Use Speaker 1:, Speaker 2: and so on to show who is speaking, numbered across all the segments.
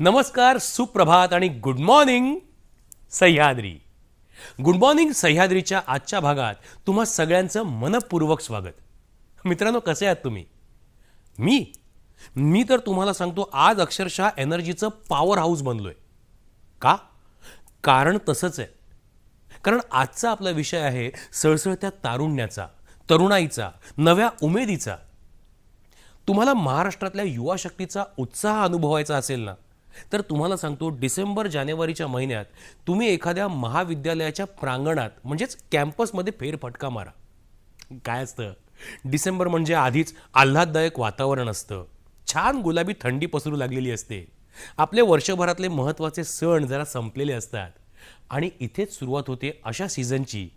Speaker 1: नमस्कार सुप्रभात आणि good morning Sahyadri. Good morning सह्याद्रीच्या आजच्या भागात तुम्हा सगळ्यांचं मनपूर्वक स्वागत. मित्रांनो कसे आहात तुम्ही? मी? मी तर तुम्हाला सांगतो आज अक्षरशः एनर्जीचं पॉवर हाऊस बनलो आहे का? कारण तसंच आहे. कारण आजचा आपला विषय आहे सळसळत्या तारुण्याचा तरुणाईचा नव्या उमेदीचा. तुम्हाला महाराष्ट्रातल्या युवा शक्तीचा उत्साह अनुभवायचा असेल ना तर तुम्हाला सांगतो डिसेंबर जानेवारीच्या महिन्यात तुम्ही एखाद्या महाविद्यालयाच्या प्रांगणात म्हणजेच कॅम्पसमध्ये फेरफटका मारा. काय असतं? डिसेंबर म्हणजे आधीच आल्हाददायक वातावरण असतं. छान गुलाबी थंडी पसरू लागलेली असते. आपले वर्षभरातले महत्त्वाचे सण जरा संपलेले असतात. आणि इथेच सुरुवात होते अशा सीझनची.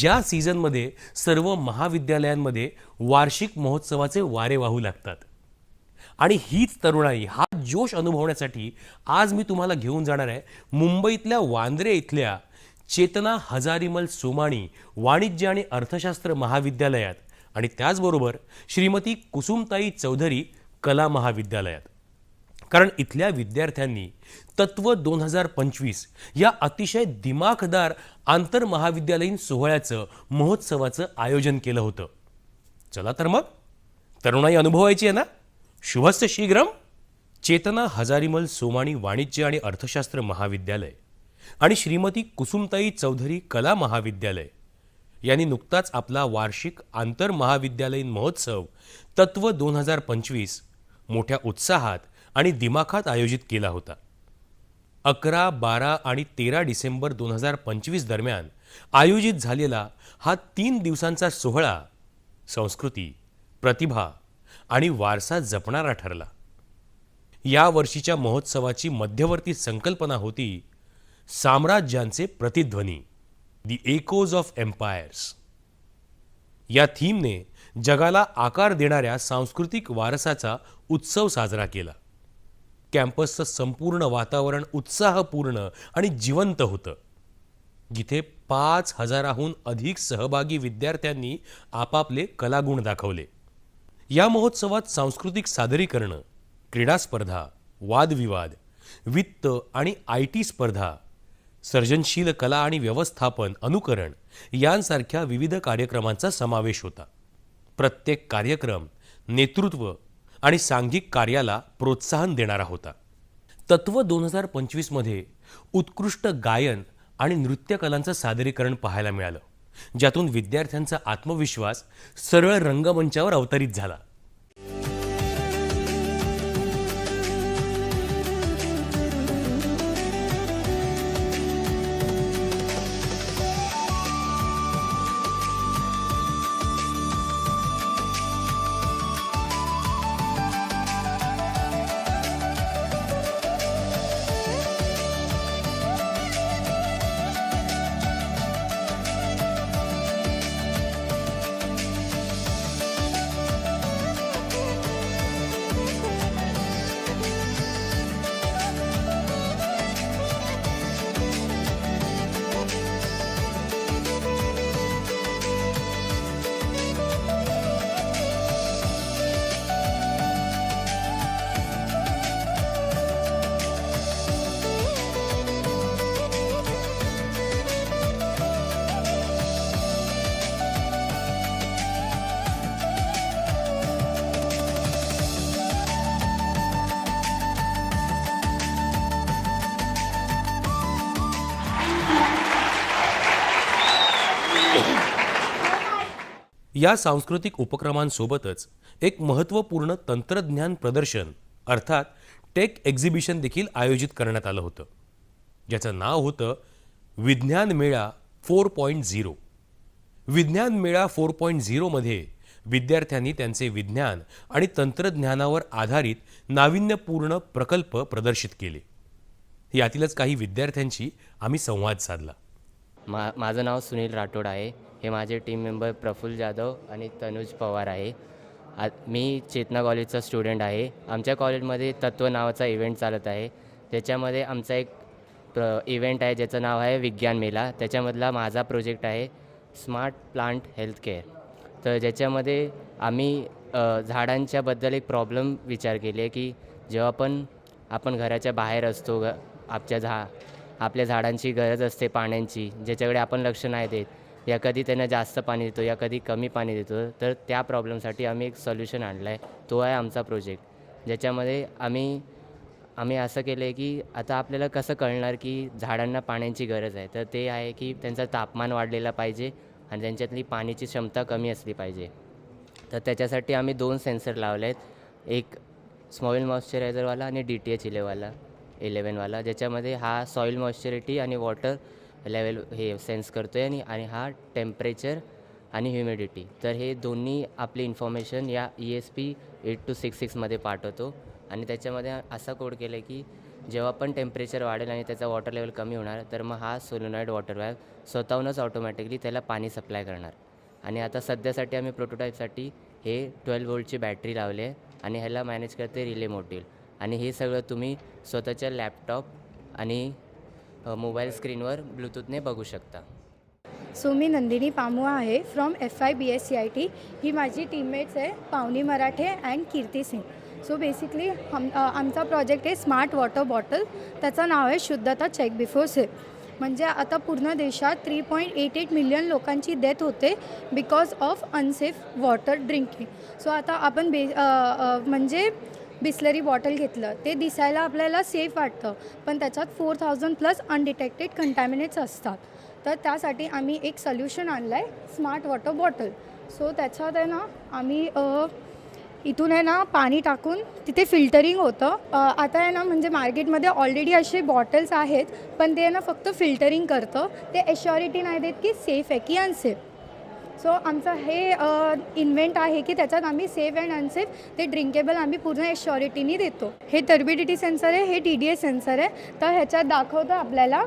Speaker 1: ज्या सीझनमध्ये सर्व महाविद्यालयांमध्ये वार्षिक महोत्सवाचे वारे वाहू लागतात. आणि हीच तरुणाई हा जोश अनुभवण्यासाठी आज मी तुम्हाला घेऊन जाणार आहे मुंबईतल्या वांद्रे इथल्या चेतना हजारीमल सोमाणी वाणिज्य आणि अर्थशास्त्र महाविद्यालयात आणि त्याचबरोबर श्रीमती कुसुमताई चौधरी कला महाविद्यालयात. कारण इथल्या विद्यार्थ्यांनी तत्व दोन हजार पंचवीस या अतिशय दिमाखदार आंतरमहाविद्यालयीन सोहळ्याचं महोत्सवाचं आयोजन केलं होतं. चला तर मग तरुणाई अनुभवायची आहे ना? शुभस्य शीघ्रम चेतना हजारीमल सोमाणी वाणिज्य आणि अर्थशास्त्र महाविद्यालय आणि श्रीमती कुसुमताई चौधरी कला महाविद्यालय. यांनी नुकताच आपला वार्षिक आंतरमहाविद्यालयीन महोत्सव तत्व दोन हजार पंचवीस मोठ्या उत्साहात आणि दिमाखात आयोजित केला होता. अकरा बारा आणि तेरा डिसेंबर दोन हजार पंचवीस दरम्यान आयोजित झालेला हा तीन दिवसांचा सोहळा संस्कृती प्रतिभा आणि वारसा जपणारा ठरला. या वर्षीच्या महोत्सवाची मध्यवर्ती संकल्पना होती साम्राज्यांचे प्रतिध्वनी दी एकोज ऑफ एम्पायर्स या थीमने जगाला आकार देणाऱ्या सांस्कृतिक वारसाचा उत्सव साजरा केला. कॅम्पसचं संपूर्ण वातावरण उत्साहपूर्ण आणि जिवंत होतं. जिथे पाच हजाराहून अधिक सहभागी विद्यार्थ्यांनी आपापले कलागुण दाखवले. या महोत्सवात सांस्कृतिक सादरीकरणं क्रीडा स्पर्धा वादविवाद वित्त आणि आय टी स्पर्धा सर्जनशील कला आणि व्यवस्थापन अनुकरण यांसारख्या विविध कार्यक्रमांचा समावेश होता. प्रत्येक कार्यक्रम नेतृत्व आणि सांघिक कार्याला प्रोत्साहन देणारा होता. तत्व दोन हजार पंचवीसमध्ये उत्कृष्ट गायन आणि नृत्यकलांचं सादरीकरण पाहायला मिळालं. ज्यातून विद्यार्थ्यांचा आत्मविश्वास सरळ रंगमंचावर अवतरित झाला. या सांस्कृतिक उपक्रमांसोबतच एक महत्त्वपूर्ण तंत्रज्ञान प्रदर्शन अर्थात टेक एक्झिबिशन देखील आयोजित करण्यात आलं होतं. ज्याचं नाव होतं विज्ञान मेळा फोर पॉईंट झिरो. विज्ञान मेळा फोर पॉईंट झिरोमध्ये विद्यार्थ्यांनी त्यांचे विज्ञान आणि तंत्रज्ञानावर आधारित नाविन्यपूर्ण प्रकल्प प्रदर्शित केले. यातीलच काही विद्यार्थ्यांशी आम्ही संवाद साधला.
Speaker 2: मा माझं नाव सुनील राठोड आहे. हे माझे टीम मेंबर प्रफुल्ल जाधव आणि तनुज पवार आहे. आ मी चेतना कॉलेजचा स्टुडंट आहे. आमच्या कॉलेजमध्ये तत्व नावाचा इव्हेंट चालत आहे. त्याच्यामध्ये आमचा एक प्र इव्हेंट आहे ज्याचं नाव आहे विज्ञान मेला. त्याच्यामधला माझा प्रोजेक्ट आहे स्मार्ट प्लांट हेल्थ केअर तर ज्याच्यामध्ये आम्ही झाडांच्याबद्दल एक प्रॉब्लेम विचार केली आहे की जेव्हा पण आपण घराच्या बाहेर असतो ग आपल्या झा आपल्या झाडांची गरज असते पाण्याची ज्याच्याकडे आपण लक्ष नाही देत या कधी त्यांना जास्त पाणी देतो या कधी कमी पाणी देतो तर त्या प्रॉब्लेमसाठी आम्ही एक सोल्युशन आणलं आहे तो आहे आमचा प्रोजेक्ट. ज्याच्यामध्ये आम्ही आम्ही असं केलं आहे की आता आपल्याला कसं कळणार की झाडांना पाण्याची गरज आहे? तर ते आहे की त्यांचं तापमान वाढलेलं पाहिजे आणि त्यांच्यातली पाण्याची क्षमता कमी असली पाहिजे. तर त्याच्यासाठी आम्ही दोन सेन्सर लावले आहेत एक स्मॉईल मॉइश्चरायझरवाला आणि डी टी एच इलेवाला इलेवनवाला ज्याच्यामध्ये हा सॉईल मॉइश्चरिटी आणि वॉटर लेवल हे सेन्स करतो आहे आणि आणि हा टेम्परेचर आणि ह्युमिडिटी तर हे दोन्ही आपली इन्फॉर्मेशन या E S P eight two six सिक्समध्ये पाठवतो. आणि त्याच्यामध्ये असा कोड केलं आहे की जेव्हा पण टेम्परेचर वाढेल आणि त्याचा वॉटर लेवल कमी होणार तर मग हा सोलोनाईड वॉटर वॅल्व स्वतःहूनच ऑटोमॅटिकली त्याला पाणी सप्लाय करणार. आणि आता सध्यासाठी आम्ही प्रोटोटाईपसाठी हे ट्वेल्व वोल्टची बॅटरी लावली आहे आणि ह्याला मॅनेज करते रिले मोटिव्ह आणि हे सगळं तुम्ही स्वतःच्या लॅपटॉप आणि मोबाईल स्क्रीनवर ब्लूटूथने बघू शकता.
Speaker 3: सो मी नंदिनी पामुआ आहे from F I B S C I T ही माझी टीममेट्स आहे Pavani Marathe and Kirti Singh. So basically हम आमचा प्रोजेक्ट आहे स्मार्ट वॉटर बॉटल त्याचं नाव आहे शुद्धता चेक बिफोर सेप म्हणजे आता पूर्ण देशात three point eight eight million लोकांची डेथ होते because of unsafe water drinking so आता आपण बे म्हणजे बिस्लरी बॉटल घेतलं ते दिसायला आपल्याला सेफ वाटतं. पण त्याच्यात four thousand plus undetected contaminates असतात. तर त्यासाठी आम्ही एक सोल्युशन आणलं आहे स्मार्ट वॉटर बॉटल सो त्याच्यात आहे ना आम्ही इथून आहे ना पाणी टाकून तिथे फिल्टरिंग होतं. आता आहे ना म्हणजे मार्केटमध्ये ऑलरेडी असे बॉटल्स आहेत पण ते आहे ना फक्त फिल्टरिंग करतं. ते एश्युरिटी नाही देत की सेफ आहे की अनसेफ सो आमचं हे इन्व्हेंट आहे की त्याच्यात आम्ही सेफ अँड अनसेफ ते ड्रिंकेबल आम्ही पूर्ण एश्युरिटीनी देतो. हे टर्बिडिटी सेन्सर आहे हे टी डी एस सेन्सर आहे. तर ह्याच्यात दाखवतं आपल्याला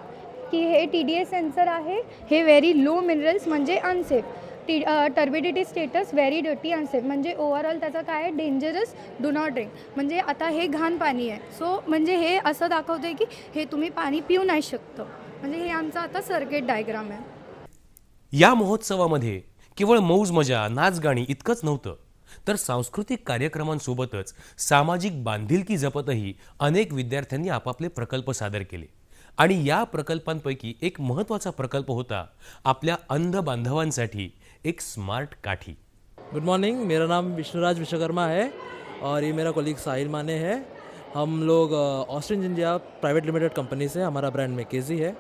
Speaker 3: की हे टी डी एस सेन्सर आहे हे व्हेरी लो मिनरल्स म्हणजे unsafe T turbidity status very dirty unsafe म्हणजे ओव्हरऑल त्याचं काय आहे? डेंजरस डू नॉट ड्रिंक म्हणजे आता हे घाण पाणी आहे. सो म्हणजे हे असं दाखवतं आहे की हे तुम्ही पाणी पिऊ नाही शकतं. म्हणजे हे आमचं आता सर्किट डायग्राम आहे.
Speaker 1: या महोत्सवामध्ये केवळ मौज मजा नाच गाणी इतकंच नव्हतं. तर सांस्कृतिक कार्यक्रमांसोबतच सामाजिक बांधिलकी जपतही अनेक विद्यार्थ्यांनी आपापले प्रकल्प सादर केले. आणि या प्रकल्पांपैकी एक महत्त्वाचा प्रकल्प होता आपल्या अंध बांधवांसाठी एक स्मार्ट काठी.
Speaker 4: गुड मॉर्निंग मेरा नाम विष्णुराज विश्वकर्मा है और ये मेरा कोलीग साहिल माने है. हम लोग ऑस्ट्रेन इंडिया प्राइवेट लिमिटेड कंपनी से हमारा ब्रांड मेकेजी है.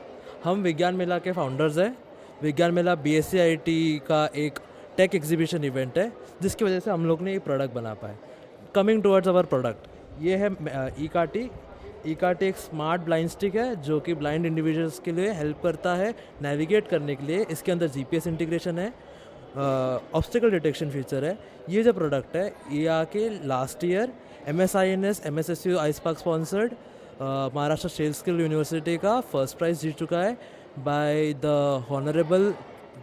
Speaker 4: हम विज्ञान मेला के फाउंडर्स हैं. विज्ञान मेला बी एस का एक टेक एग्जीबिशन इवेंट है, जिसकी वजह से हम लोग ने ये प्रोडक्ट बना पाए। कमिंग टुवर्ड्स अवर प्रोडक्ट ये है ई काटी ई काटी एक स्मार्ट ब्लाइंड स्टिक है, जो कि ब्लाइंड इंडिविजुअल्स के लिए हेल्प करता है नेविगेट करने के लिए। इसके अंदर जीपीएस इंटीग्रेशन है ऑब्स्टिकल डिटेक्शन फीचर है। ये जो प्रोडक्ट है, ये आके last year M S I N S M S S U I spark sponsored Maharashtra state skill university का फ़र्स्ट प्राइज जीत चुका है। The honourable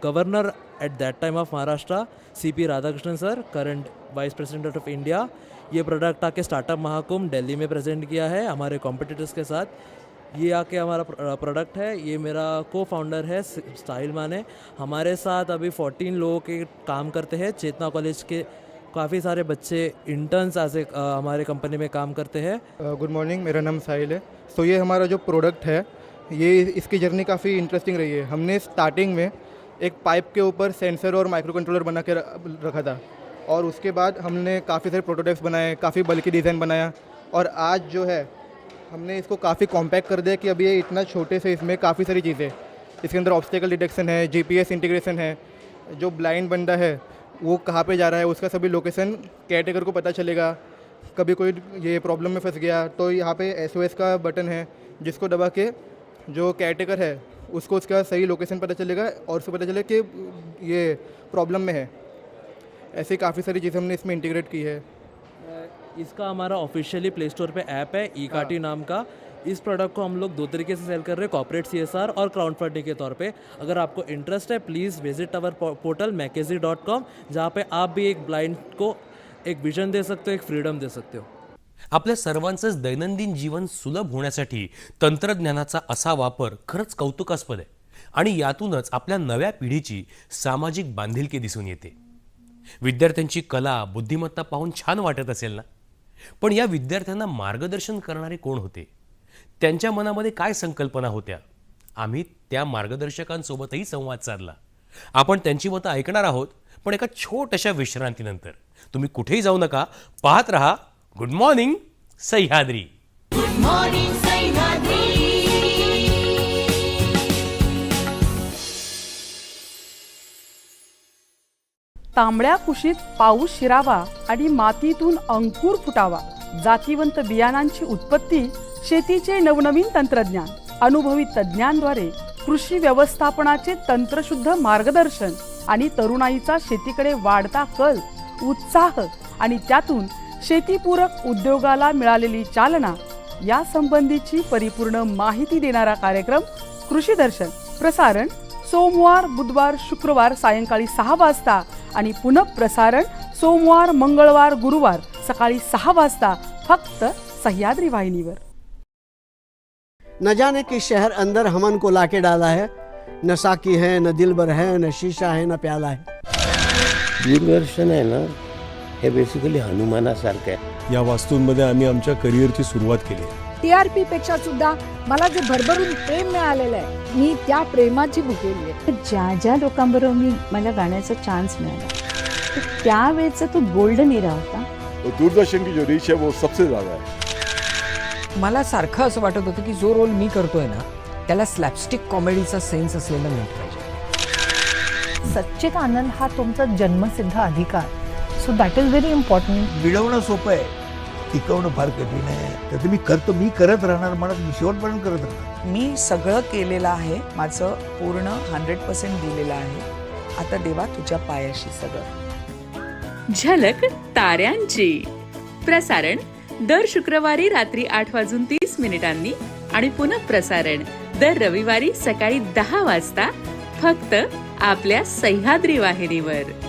Speaker 4: governor at that time of Maharashtra C P Radhakrishnan sir current vice president of India ये product आके startup Mahakumbh Delhi में present KIA है हमारे competitors के साथ। ये आके हमारा प्रोडक्ट है। ये मेरा को फाउंडर है स्टाइल माने हमारे साथ अभी 14 लोगों के काम करते हैं। चेतना कॉलेज के काफ़ी सारे बच्चे इंटर्न्स ऐसे हमारे कंपनी में काम करते हैं।
Speaker 5: गुड मॉर्निंग मेरा नाम साहिल है। सो ये हमारा जो प्रोडक्ट है ये इसकी जर्नी काफ़ी इंटरेस्टिंग रही है। हमने स्टार्टिंग में एक पाइप के ऊपर सेंसर और माइक्रो कंट्रोलर बना के रखा था और उसके बाद हमने काफ़ी सारे प्रोटोटाइप्स बनाए, काफ़ी बल्कि डिज़ाइन बनाया और आज जो है, हमने इसको काफ़ी कॉम्पैक्ट कर दिया कि अभी ये इतना छोटे से इसमें काफ़ी सारी चीज़ें इसके अंदर ऑब्स्टेकल डिटेक्शन है जीपीएस इंटीग्रेशन है, जो ब्लाइंड बंदा है, वो कहाँ पे जा रहा है, उसका सभी लोकेशन केयरटेकर को पता चलेगा। कभी कोई ये प्रॉब्लम में फंस गया तो यहाँ पे एस का बटन है, जिसको दबा के जो केयरटेकर है उसको उसका सही लोकेशन पता चलेगा और उसको पता चलेगा कि ये प्रॉब्लम में है। ऐसे काफ़ी सारी चीज़ें हमने इसमें इंटीग्रेट की है।
Speaker 4: इसका हमारा ऑफिशियली प्ले स्टोर पर ऐप है ई काटी नाम का। इस प्रोडक्ट को हम लोग दो तरीके से सेल कर रहे हैं कॉपरेट सी और क्राउड फंडिंग के तौर पे। अगर आपको इंटरेस्ट है प्लीज़ विज़िट अवर पोर्टल मैकेजी डॉट कॉम जहाँ पर आप भी एक ब्लाइंड को एक विजन दे सकते हो एक फ्रीडम दे सकते हो।
Speaker 1: आपल्या सर्वांचंच दैनंदिन जीवन सुलभ होण्यासाठी तंत्रज्ञानाचा असा वापर खरंच कौतुकास्पद आहे. आणि यातूनच आपल्या नव्या पिढीची सामाजिक बांधिलकी दिसून येते. विद्यार्थ्यांची कला बुद्धिमत्ता पाहून छान वाटत असेल ना? पण या विद्यार्थ्यांना मार्गदर्शन करणारे कोण होते? त्यांच्या मनामध्ये काय संकल्पना होत्या? आम्ही त्या मार्गदर्शकांसोबतही संवाद साधला. आपण त्यांची मतं ऐकणार आहोत पण एका छोट्याशा विश्रांतीनंतर. तुम्ही कुठेही जाऊ नका पाहत रहा गुड मॉर्निंग सह्याद्री
Speaker 6: तांबड्या कुशीत पाऊस शिरावा आणि मातीतून अंकुर फुटावा. जातीवंत बियाणांची उत्पत्ती शेतीचे नवनवीन तंत्रज्ञान. अनुभवी तज्ज्ञांद्वारे कृषी व्यवस्थापनाचे तंत्रशुद्ध मार्गदर्शन आणि तरुणाईचा शेतीकडे वाढता कल उत्साह आणि त्यातून शेतीपूरक उद्योगाला मिळालेली चालना या संबंधीची परिपूर्ण माहिती देणारा कार्यक्रम कृषी दर्शन. प्रसारण सोमवार बुधवार शुक्रवार सायंकाळी सहा वाजता आणि पुनः प्रसारण सोमवार मंगळवार गुरुवार सकाळी सहा वाजता फक्त सह्याद्री वाहिनीवर.
Speaker 7: न जाने किस शहर अंदर हमन को लाके डाला है। न साकी है न दिलबर है न शीशा है न प्याला है।
Speaker 8: दूरदर्शन आहे ना। हे बेसिकली हनुमानासारखं आहे.
Speaker 9: या वास्तूंमध्ये आम्ही आमच्या करिअरची सुरुवात केली.
Speaker 10: टी आर पी पेक्षा सुद्धा मला जे भरभरून प्रेम मिळालेलं आहे मी त्या प्रेमाची भुकेली आहे
Speaker 11: ज्या ज्या लोकांबरोबर मी मला गाण्याचा चान्स मिळाला तर त्यावेळेचा तो गोल्डन इरा होता.
Speaker 9: दूरदर्शन की जो रीच है वो सबसे ज्यादा है।
Speaker 6: मला सारखं असं वाटत होतं की जो रोल मी करतोय ना त्याला स्लॅपस्टिक कॉमेडीचा सेन्स असलेला मिळत पाहिजे.
Speaker 11: सच्चित आनंद हा तुमचा जन्मसिद्ध अधिकार. So that is very important
Speaker 8: मिळवणं सोपं आहे. टिकवणं फार कठीण आहे. तर मी करतो मी करत राहणार म्हणत मी शेवटपर्यंत करत राहणार.
Speaker 6: मी सगळं केलेलं आहे. माझं पूर्ण हंड्रेड पर्सेंट दिलेलं आहे. आता देवा तुझ्या पायाशी सगळं.
Speaker 11: झलक ताऱ्यांची. प्रसारण दर शुक्रवारी रात्री आठ वाजून तीस मिनिटांनी आणि पुनः प्रसारण दर रविवारी सकाळी दहा वाजता फक्त आपल्या सह्याद्री वाहिनीवर.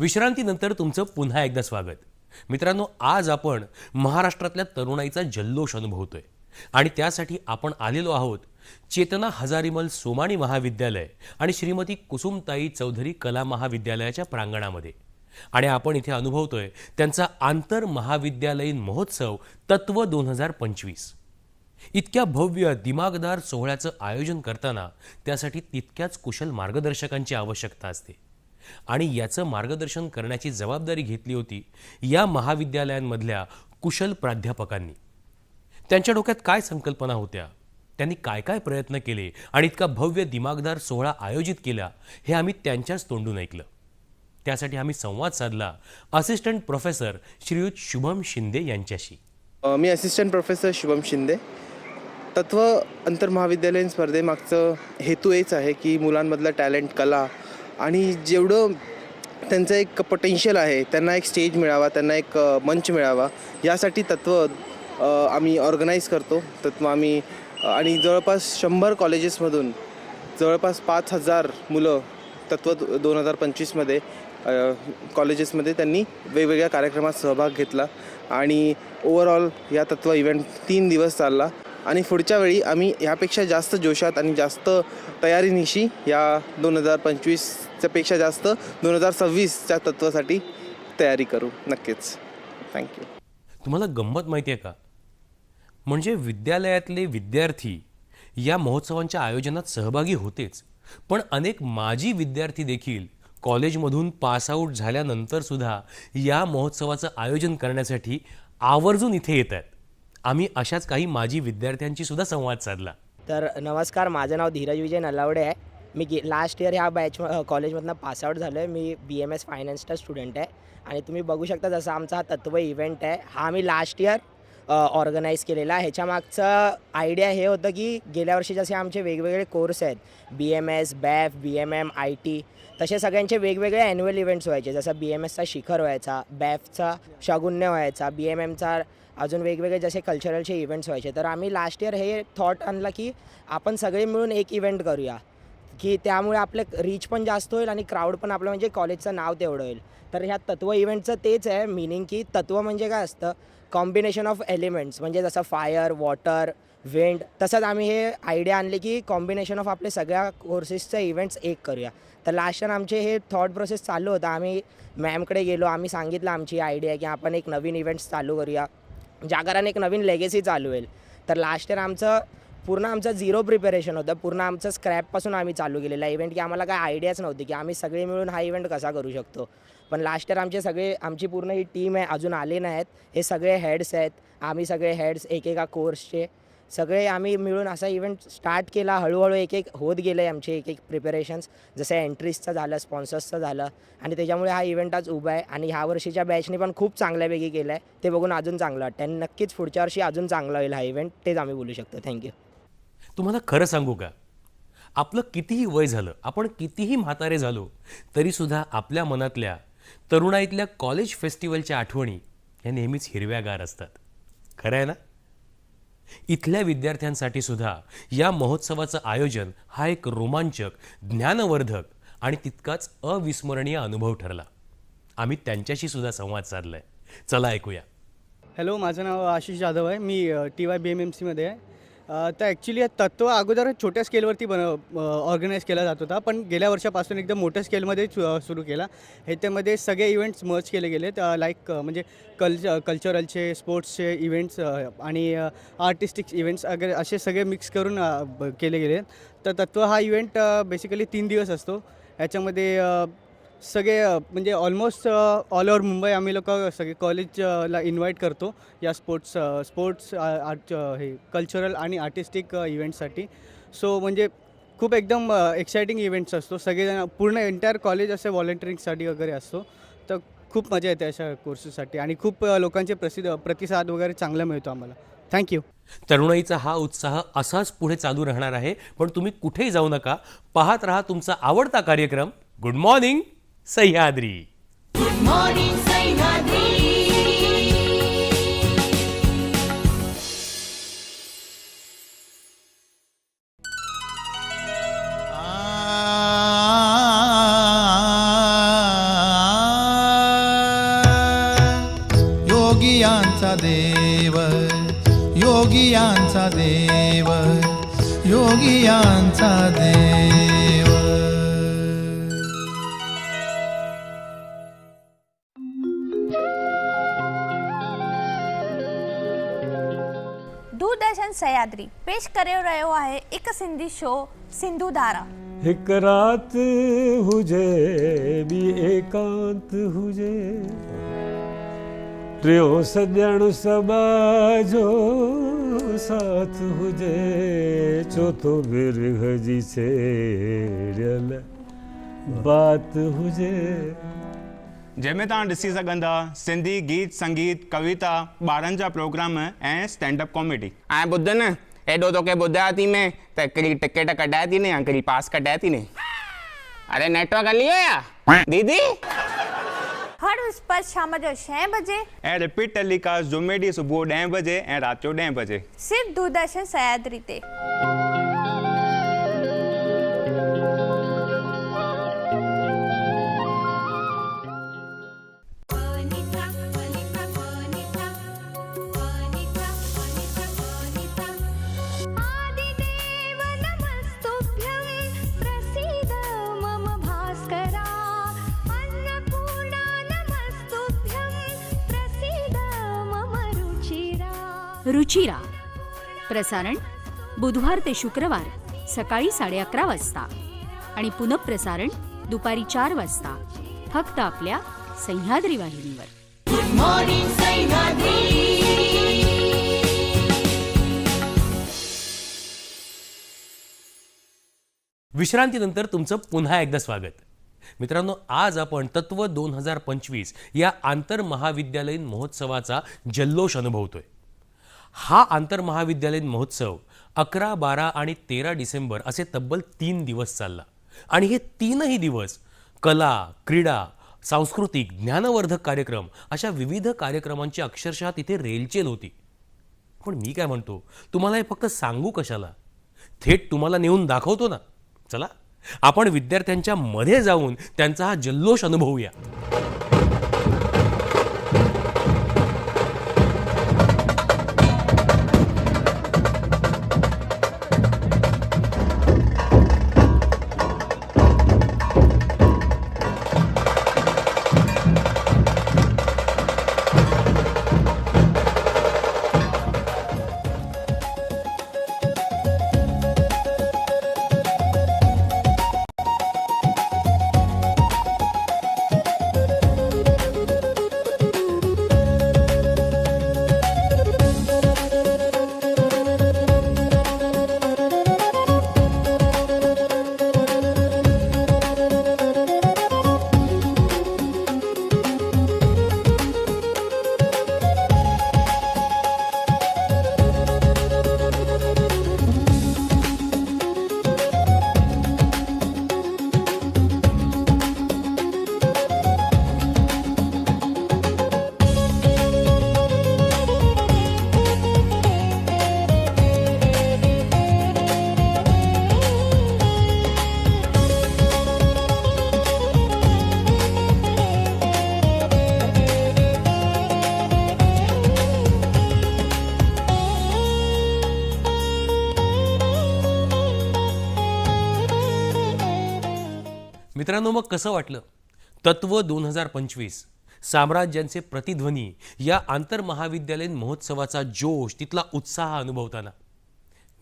Speaker 1: विश्रांतीनंतर तुमचं पुन्हा एकदा स्वागत. मित्रांनो आज आपण महाराष्ट्रातल्या तरुणाईचा जल्लोष अनुभवतोय. आणि त्यासाठी आपण आलेलो आहोत चेतना हजारीमल सोमाणी महाविद्यालय आणि श्रीमती कुसुमताई चौधरी कला महाविद्यालयाच्या प्रांगणामध्ये. आणि आपण इथे अनुभवतोय त्यांचा आंतर महाविद्यालयीन महोत्सव तत्व दोन हजार पंचवीस. इतक्या भव्य दिमागदार सोहळ्याचं आयोजन करताना त्यासाठी तितक्याच कुशल मार्गदर्शकांची आवश्यकता असते. आणि याचं मार्गदर्शन करण्याची जबाबदारी घेतली होती या महाविद्यालयांमधल्या कुशल प्राध्यापकांनी. त्यांच्या डोक्यात काय संकल्पना होत्या? त्यांनी काय काय प्रयत्न केले आणि इतका भव्य दिमागदार सोहळा आयोजित केला हे आम्ही त्यांच्याच तोंडून ऐकलं. त्यासाठी आम्ही संवाद साधला असिस्टंट प्रोफेसर श्रीयुत शुभम शिंदे यांच्याशी.
Speaker 12: मी असिस्टंट प्रोफेसर शुभम शिंदे. तत्व आंतरमहाविद्यालयीन स्पर्धेमागचं हेतू हेच आहे की मुलांमधलं टॅलेंट कला आणि जेवढं त्यांचं एक पोटेन्शियल आहे त्यांना एक स्टेज मिळावा त्यांना एक मंच मिळावा यासाठी तत्व आम्ही ऑर्गनाईज करतो. तत्व आम्ही आणि जवळपास शंभर कॉलेजेसमधून जवळपास पाच हजार मुलं तत्व दोन हजार पंचवीसमध्ये कॉलेजेसमध्ये त्यांनी वेगवेगळ्या कार्यक्रमात सहभाग घेतला. आणि ओव्हरऑल या तत्व इव्हेंट तीन दिवस चालला. आणि पुढच्या वेळी आम्ही ह्यापेक्षा जास्त जोशात आणि जास्त तयारीनिशी या दोन हजार पंचवीसच्यापेक्षा जास्त दोन हजार सव्वीसच्या तत्वासाठी तयारी करू. नक्कीच. थँक्यू
Speaker 1: तुम्हाला गंमत माहिती आहे का? म्हणजे विद्यालयातले विद्यार्थी या महोत्सवांच्या आयोजनात सहभागी होतेच पण अनेक माजी विद्यार्थी देखील कॉलेजमधून पासआउट झाल्यानंतरसुद्धा या महोत्सवाचं आयोजन करण्यासाठी आवर्जून इथे येत आहेत आम्ही अशाच काही माजी विद्यार्थ्यांशी सुद्धा संवाद साधला.
Speaker 13: तर नमस्कार माझं नाव धीरज विजय नलावडे आहे. मी गे लास्ट इयर ह्या बॅच कॉलेजमधनं पासआउट झालो आहे मी बी एम एस फायनान्सचा स्टुडंट आहे. आणि तुम्ही बघू शकता जसा आमचा हा तत्व इव्हेंट आहे. हा आम्ही लास्ट इयर ऑर्गनाईज केलेला आहे. ह्याच्यामागचं आयडिया हे होतं की गेल्या वर्षी जसे आमचे वेगवेगळे कोर्स आहेत. B M S BAF B M M I T तसे सगळ्यांचे वेगवेगळे ॲन्युअल इव्हेंट्स व्हायचे. जसं बी एम एसचा शिखर व्हायचा बॅफचा शगुन्य व्हायचा बी एम एमचा अजून वेगवेगळे जसे कल्चरलचे इव्हेंट्स व्हायचे. तर आम्ही लास्ट इयर हे थॉट आणला की आपण सगळे मिळून एक इव्हेंट करूया. की त्यामुळे आपलं रीच पण जास्त होईल आणि क्राऊड पण आपलं म्हणजे कॉलेजचं नाव तेवढं होईल. तर ह्या तत्व इव्हेंटचं तेच आहे. मिनिंग की तत्व म्हणजे काय असतं? कॉम्बिनेशन ऑफ एलिमेंट्स म्हणजे जसं फायर वॉटर विंड तसंच आम्ही हे आयडिया आणले की कॉम्बिनेशन ऑफ आपले सगळ्या कोर्सेसचे इव्हेंट्स एक करूया. तर लास्ट आमचे हे थॉट प्रोसेस चालू होतं. आम्ही मॅमकडे गेलो आम्ही सांगितलं आमची आयडिया की आपण एक नवीन इव्हेंट्स चालू करूया. म्हणजे जागरण एक नवीन लेगेसी चालू होईल. तर लास्ट इयर आमचं पूर्ण आमचं झिरो प्रिपरेशन होतं. पूर्ण आमचं स्क्रॅपपासून आम्ही चालू केलेला. इव्हेंट की आम्हाला काय आयडियाच नव्हती की आम्ही सगळे मिळून हा इव्हेंट कसा करू शकतो. पण लास्ट इयर आमचे सगळे आमची पूर्ण ही टीम आहे अजून आले नाहीत. हे सगळे हेड्स आहेत. आम्ही सगळे हेड्स एकेका कोर्सचे सगळे आम्ही मिळून असा इव्हेंट स्टार्ट केला. हळूहळू एक एक होत गेले आमचे एक एक प्रिपरेशन्स जसं एंट्रीजचं झालं स्पॉन्सर्सचं झालं. आणि त्याच्यामुळे हा इव्हेंट आज उभा आहे. आणि ह्या वर्षीच्या बॅचने पण खूप चांगल्यापैकी केलं आहे ते बघून अजून चांगलं वाटतं आणि नक्कीच पुढच्या वर्षी अजून चांगला होईल हा इव्हेंट तेच आम्ही बोलू शकतो. थँक्यू
Speaker 1: तुम्हाला खरं सांगू का? आपलं कितीही वय झालं आपण कितीही म्हातारे झालो तरीसुद्धा आपल्या मनातल्या तरुणाईतल्या कॉलेज फेस्टिवलच्या आठवणी या नेहमीच हिरव्यागार असतात. खरं आहे ना? इथल्या विद्यार्थ्यांसाठी सुद्धा या महोत्सवाचं आयोजन हा एक रोमांचक ज्ञानवर्धक आणि तितकाच अविस्मरणीय अनुभव ठरला. आम्ही त्यांच्याशी सुद्धा संवाद साधलाय. चला ऐकूया.
Speaker 14: हॅलो माझं नाव आशिष जाधव आहे. मी T Y B M M सीमध्ये आहे. तर ॲक्च्युली तत्व अगोदर छोट्या स्केलवरती बन ऑर्गनाईज केला जात होता. पण गेल्या वर्षापासून एकदम मोठ्या स्केलमध्ये सुरू केला. ह्याच्यामध्ये सगळे इव्हेंट्स मर्ज केले गेलेत लाईक म्हणजे कल्च कल्चरलचे स्पोर्ट्सचे इव्हेंट्स आणि आर्टिस्टिक इव्हेंट्स वगैरे असे सगळे मिक्स करून केले गेले. तर तत्व हा इव्हेंट बेसिकली तीन दिवस असतो. याच्यामध्ये सगळे म्हणजे ऑलमोस्ट ऑल ओव्हर मुंबई आम्ही लोक सगळे कॉलेजला इन्व्हाइट करतो या स्पोर्ट्स स्पोर्ट्स आर्ट हे कल्चरल आणि आर्टिस्टिक इव्हेंटसाठी सो म्हणजे खूप एकदम एक्सायटिंग इव्हेंट्स असतो. सगळेजण पूर्ण एंटायर कॉलेज असे व्हॉलेंटिअरिंगसाठी वगैरे असतो. तर खूप मजा येते अशा कोर्सेससाठी आणि खूप लोकांचे प्रसिद्ध प्रतिसाद वगैरे चांगला मिळतो आम्हाला. थँक्यू
Speaker 1: तरुणाईचा हा उत्साह असाच पुढे चालू राहणार आहे. पण तुम्ही कुठेही जाऊ नका. पाहत राहा तुमचा आवडता कार्यक्रम. Good morning good morning Sahyadri.
Speaker 15: योगियांचा देव योगियांचा देव योगियांचा देव.
Speaker 16: दूरदर्शन सह्याद्री पेश करे रहियो आहे हिकु सिंधी शो सिंधू धारा।
Speaker 17: हिकु राति हुजे ॿी एकांत हुजे। टियों सॼण सबा जो साथ हुजे चोथो बिरह जी छेड़ियल बात हुजे।
Speaker 18: जंहिंमें तव्हां ॾिसी सघंदा सिंधी गीत संगीत कविता ॿारनि जा प्रोग्राम ऐं स्टैंडअप कॉमेडी।
Speaker 19: ऐं ॿुध न एॾो तोखे ॿुधायो थी मैं त हिकिड़ी टिकट कढाए थी ने हिकिड़ी पास कढाए थी ने? अरे नेटवर्क हली वियो या? दीदी?
Speaker 16: हर विस्पति शाम जो छह बजे।
Speaker 18: ऐं रिपीट टेलीकास्ट जुमे ॾींहुं सुबुह ॾहें बजे ऐं राति जो ॾहें बजे।
Speaker 16: सिर्फ़ दूरदर्शन सह्याद्री ते।
Speaker 11: रुचिरा प्रसारण बुधवार ते शुक्रवार सकाळी साडे अकरा वाजता आणि पुनःप्रसारण दुपारी चार वाजता. फक्त आपल्या सह्याद्री वाहिनीवर.
Speaker 20: Good morning Sahyadri.
Speaker 1: विश्रांतीनंतर तुमचं पुन्हा एकदा स्वागत. मित्रांनो आज आपण तत्व दोन हजार पंचवीस या आंतरमहाविद्यालयीन महोत्सवाचा जल्लोष अनुभवतोय. हा आंतरमहाविद्यालयीन महोत्सव अकरा बारा आणि तेरा डिसेंबर असे तब्बल तीन दिवस चालला. आणि हे तीनही दिवस कला क्रीडा सांस्कृतिक ज्ञानवर्धक कार्यक्रम अशा विविध कार्यक्रमांची अक्षरशः तिथे रेलचेल होती. पण मी काय म्हणतो तुम्हाला हे फक्त सांगू कशाला? थेट तुम्हाला नेऊन दाखवतो ना. चला आपण विद्यार्थ्यांच्या मध्ये जाऊन त्यांचा हा जल्लोष अनुभवूया. मित्रांनो मग कसं वाटलं? तत्व दोन हजार पंचवीस. साम्राज्यांचे प्रतिध्वनी या आंतरमहाविद्यालयीन महोत्सवाचा जोश तिथला उत्साह अनुभवताना.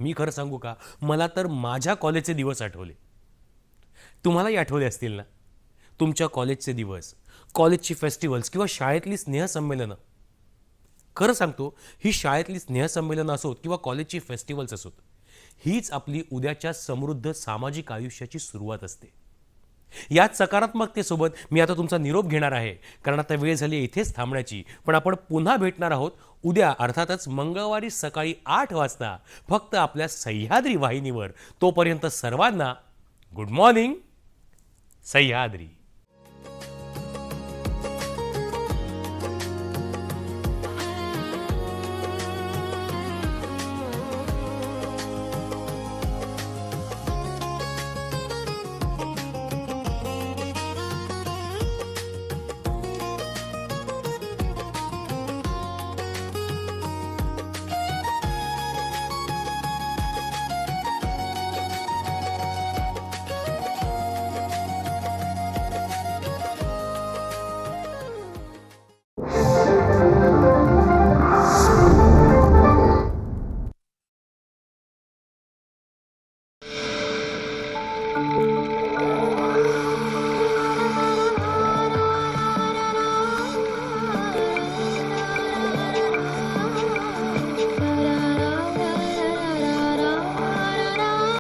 Speaker 1: मी खरं सांगू का? मला तर माझ्या कॉलेजचे दिवस आठवले. तुम्हालाही आठवले असतील ना? तुमच्या कॉलेजचे दिवस कॉलेजची फेस्टिवल्स किंवा शाळेतली स्नेहसंमेलनं. खरं सांगतो ही शाळेतली स्नेहसंमेलनं असोत किंवा कॉलेजची फेस्टिवल्स असोत हीच आपली उद्याच्या समृद्ध सामाजिक आयुष्याची सुरुवात असते. याच सकारात्मकतेसोबत मी आता तुमचा निरोप घेणार आहे. कारण आता वेळ झाली इथेच थांबण्याची. पण आपण पुन्हा भेटणार आहोत उद्या अर्थातच मंगळवारी सकाळी आठ वाजता फक्त आपल्या सह्याद्री वाहिनीवर. तोपर्यंत सर्वांना गुड मॉर्निंग सह्याद्री.